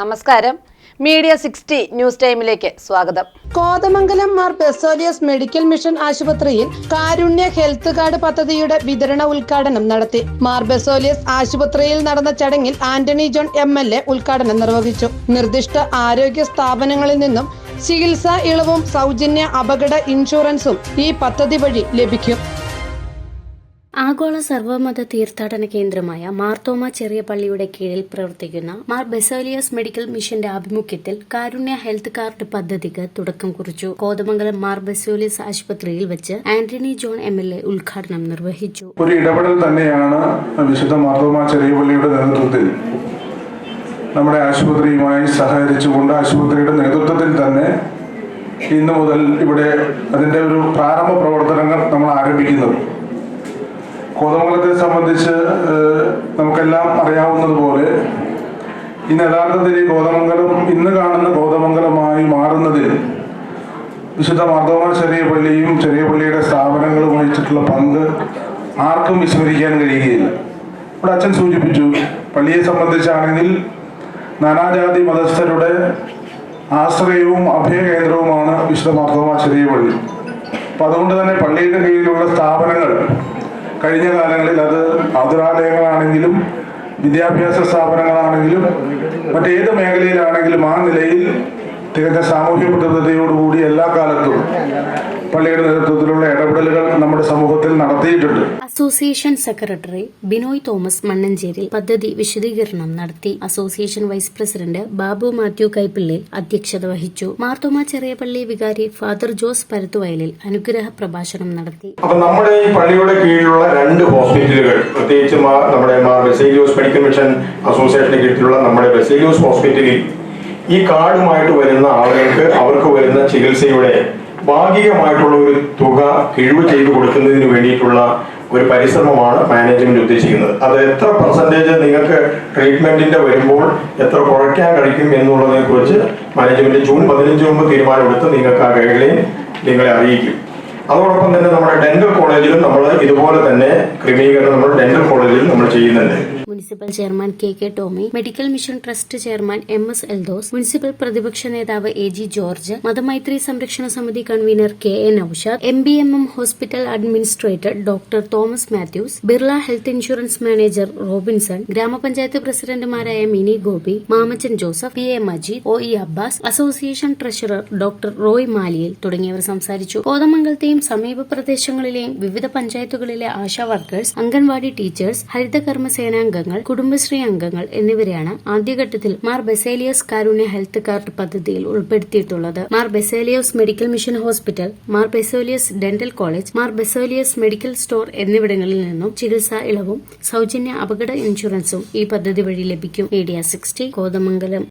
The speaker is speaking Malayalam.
നമസ്കാരം. മീഡിയ സിക്സ്റ്റി ന്യൂസ് ടൈമിലേക്ക് സ്വാഗതം. കോതമംഗലം മാർ ബെസോലിയസ് മെഡിക്കൽ മിഷൻ ആശുപത്രിയിൽ കാരുണ്യ ഹെൽത്ത് കാർഡ് പദ്ധതിയുടെ വിതരണ ഉദ്ഘാടനം നടത്തി. മാർ ബെസോലിയസ് ആശുപത്രിയിൽ നടന്ന ചടങ്ങിൽ Antony John M L A ഉദ്ഘാടനം നിർവഹിച്ചു. നിർദ്ദിഷ്ട ആരോഗ്യ സ്ഥാപനങ്ങളിൽ നിന്നും ചികിത്സാ ഇളവും സൗജന്യ അപകട ഇൻഷുറൻസും ഈ പദ്ധതി വഴി ലഭിക്കും. ആഗോള സർവമത തീർത്ഥാടന കേന്ദ്രമായ മാർത്തോമ ചെറിയ പള്ളിയുടെ കീഴിൽ പ്രവർത്തിക്കുന്ന മാർ ബെസോലിയസ് മെഡിക്കൽ മിഷന്റെ ആഭിമുഖ്യത്തിൽ കാരുണ്യ ഹെൽത്ത് കാർഡ് പദ്ധതിക്ക് തുടക്കം കുറിച്ചു. കോതമംഗലം മാർ ബെസോലിയസ് ആശുപത്രിയിൽ വെച്ച് Antony John M L A ഉദ്ഘാടനം നിർവഹിച്ചു. ഒരു ഇടപെടൽ തന്നെയാണ് വിശുദ്ധ മാർത്തോമ ചെറിയ പള്ളിയുടെ നേതൃത്വത്തിൽ നമ്മുടെ ആശുപത്രിയുമായി സഹകരിച്ചുകൊണ്ട് ആശുപത്രിയുടെ നേതൃത്വത്തിൽ തന്നെ ഇന്നു മുതൽ ഇവിടെ അതിന്റെ ഒരു പ്രാരംഭ പ്രവർത്തനങ്ങൾ നമ്മൾ ആരംഭിക്കുന്നത്. കോതമംഗലത്തെ സംബന്ധിച്ച് നമുക്കെല്ലാം അറിയാവുന്നതുപോലെ ഇന്ന് യഥാർത്ഥത്തിൽ ഈ കോതമംഗലം ഇന്ന് കാണുന്ന കോതമംഗലമായി മാറുന്നതിൽ വിശുദ്ധ മാർത്തോമ ചെറിയ പള്ളിയും ചെറിയ പള്ളിയുടെ സ്ഥാപനങ്ങളും വഹിച്ചിട്ടുള്ള പങ്ക് ആർക്കും വിസ്മരിക്കാൻ കഴിയുകയില്ല. ഇവിടെ അച്ഛൻ സൂചിപ്പിച്ചു പള്ളിയെ സംബന്ധിച്ചാണെങ്കിൽ നാനാജാതി മതസ്ഥരുടെ ആശ്രയവും അഭയകേന്ദ്രവുമാണ് വിശുദ്ധ മാർത്തോമ ചെറിയ പള്ളി. അപ്പം അതുകൊണ്ട് തന്നെ പള്ളിയുടെ കീഴിലുള്ള സ്ഥാപനങ്ങൾ കഴിഞ്ഞ കാലങ്ങളിൽ അത് ആതുരാലയങ്ങളാണെങ്കിലും വിദ്യാഭ്യാസ സ്ഥാപനങ്ങളാണെങ്കിലും മറ്റേത് മേഖലയിലാണെങ്കിലും ആ നിലയിൽ തികഞ്ഞ സാമൂഹ്യ പ്രതിബദ്ധതയോടുകൂടി എല്ലാ കാലത്തും പള്ളിയുടെ നേതൃത്വത്തിലുള്ള ഇടപെടലുകൾ നമ്മുടെ സമൂഹത്തിൽ നടത്തിയിട്ടുണ്ട്. അസോസിയേഷൻ സെക്രട്ടറി ബിനോയ് തോമസ് മണ്ണഞ്ചേരി പദ്ധതി വിശദീകരണം നടത്തി. Association vice president Babu Mathew Kaippilly അധ്യക്ഷത വഹിച്ചു. മാർത്തോമ ചെറിയപള്ളി വികാരി ഫാദർ ജോസ് പരത്തുവയലിൽ അനുഗ്രഹ പ്രഭാഷണം നടത്തി. അപ്പൊ നമ്മുടെ ഈ പള്ളിയുടെ കീഴിലുള്ള രണ്ട് ഹോസ്പിറ്റലുകൾ പ്രത്യേകിച്ച് നമ്മുടെ ബെസേലിയോസ് മെഡിക്കൽ മിഷൻ അസോസിയേഷന്റെ കീഴിലുള്ള നമ്മുടെ ബെസേലിയോസ് ഹോസ്പിറ്റലിൽ ഈ കാർഡുമായിട്ട് വരുന്ന ആളുകൾക്ക് അവർക്ക് വരുന്ന ചികിത്സയുടെ ഭാഗികമായിട്ടുള്ള ഒരു തുക കിഴിവ് ചെയ്തു കൊടുക്കുന്നതിന് വേണ്ടിയിട്ടുള്ള ഒരു പരിശ്രമമാണ് മാനേജ്മെന്റ് ഉദ്ദേശിക്കുന്നത്. അത് എത്ര പെർസെന്റേജ് നിങ്ങൾക്ക് ട്രീറ്റ്മെന്റിന്റെ വരുമ്പോൾ എത്ര കുറയ്ക്കാൻ കഴിക്കും എന്നുള്ളതിനെ കുറിച്ച് മാനേജ്മെന്റ് ജൂൺ പതിനഞ്ച് മുമ്പ് തീരുമാനമെടുത്ത് നിങ്ങൾക്ക് ആ ഗൈഡ്ലൈൻ നിങ്ങളെ അറിയിക്കും. അതോടൊപ്പം തന്നെ നമ്മുടെ ഡെന്റൽ കോളേജിലും നമ്മൾ ഇതുപോലെ തന്നെ ക്രമീകരണം നമ്മൾ ഡെന്റൽ കോളേജിൽ നമ്മൾ ചെയ്യുന്നുണ്ട്. Municipal chairman K K Tomy medical mission trust chairman M S Eldhose municipal പ്രതിപക്ഷ നേതാവ് എ ജി ജോർജ് മതമൈത്രി സംരക്ഷണ സമിതി convenor K A Naushad M B M M hospital administrator doctor Thomas Mathews Birla health insurance manager Robinson ഗ്രാമപഞ്ചായത്ത് പ്രസിഡന്റുമാരായ Mini Gopi Mamachan Joseph P A Majeed O E Abbas association treasurer doctor Roy Maliyil തുടങ്ങിയവർ സംസാരിച്ചു. കോതമംഗലത്തെയും സമീപ പ്രദേശങ്ങളിലെയും വിവിധ പഞ്ചായത്തുകളിലെ ആശാ വർക്കേഴ്സ് അംഗൻവാടി ടീച്ചേഴ്സ് ഹരിതകർമ്മ സേനാംഗങ്ങൾ കുടുംബശ്രീ അംഗങ്ങൾ എന്നിവരെയാണ് ആദ്യഘട്ടത്തിൽ Mar Baselius Karunya health card പദ്ധതിയിൽ ഉൾപ്പെടുത്തിയിട്ടുള്ളത്. Mar Baselios medical mission hospital Mar Baselios dental college Mar Baselios medical store എന്നിവിടങ്ങളിൽ നിന്നും ചികിത്സാ ഇളവും സൗജന്യ അപകട ഇൻഷുറൻസും ഈ പദ്ധതി വഴി ലഭിക്കും. Media sixty Kothamangalam.